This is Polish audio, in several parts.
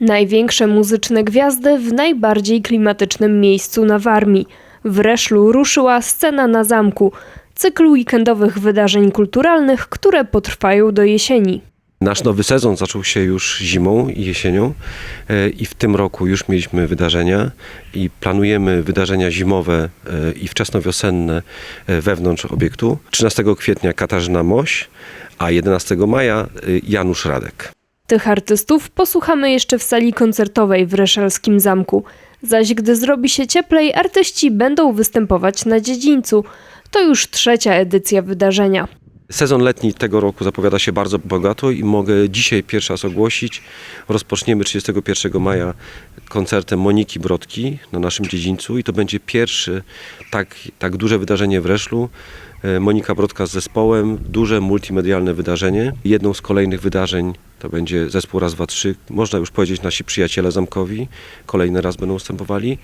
Największe muzyczne gwiazdy w najbardziej klimatycznym miejscu na Warmii. W Reszlu ruszyła scena na zamku, cykl weekendowych wydarzeń kulturalnych, które potrwają do jesieni. Nasz nowy sezon zaczął się już zimą i jesienią e, i w tym roku już mieliśmy wydarzenia i planujemy wydarzenia zimowe e, i wczesnowiosenne wewnątrz obiektu. 13 kwietnia Katarzyna Moś, a 11 maja e, Janusz Radek. Tych artystów posłuchamy jeszcze w sali koncertowej w Reszelskim Zamku. Zaś gdy zrobi się cieplej, artyści będą występować na dziedzińcu. To już trzecia edycja wydarzenia. Sezon letni tego roku zapowiada się bardzo bogato i mogę dzisiaj pierwszy raz ogłosić. Rozpoczniemy 31 maja koncertem Moniki Brodki na naszym dziedzińcu i to będzie pierwszy tak, tak duże wydarzenie w Reszlu. E, Monika Brodka z zespołem, duże multimedialne wydarzenie. Jedną z kolejnych wydarzeń to będzie zespół Raz, Dwa, Trzy. Można już powiedzieć nasi przyjaciele zamkowi. Kolejny raz będą występowali.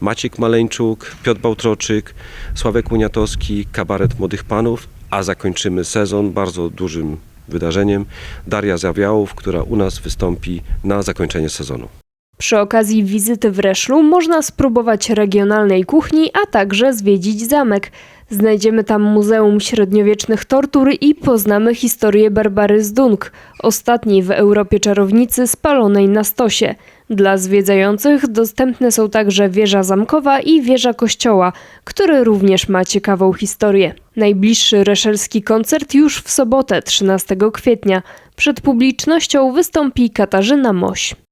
Maciek Maleńczuk, Piotr Bałtroczyk, Sławek Uniatowski, kabaret Młodych Panów, a zakończymy sezon bardzo dużym wydarzeniem. Daria Zawiałów, która u nas wystąpi na zakończenie sezonu. Przy okazji wizyty w Reszlu można spróbować regionalnej kuchni, a także zwiedzić zamek. Znajdziemy tam Muzeum Średniowiecznych Tortur i poznamy historię Barbary z Dunk, ostatniej w Europie czarownicy spalonej na stosie. Dla zwiedzających dostępne są także wieża zamkowa i wieża kościoła, który również ma ciekawą historię. Najbliższy reszelski koncert już w sobotę 13 kwietnia. Przed publicznością wystąpi Katarzyna Moś.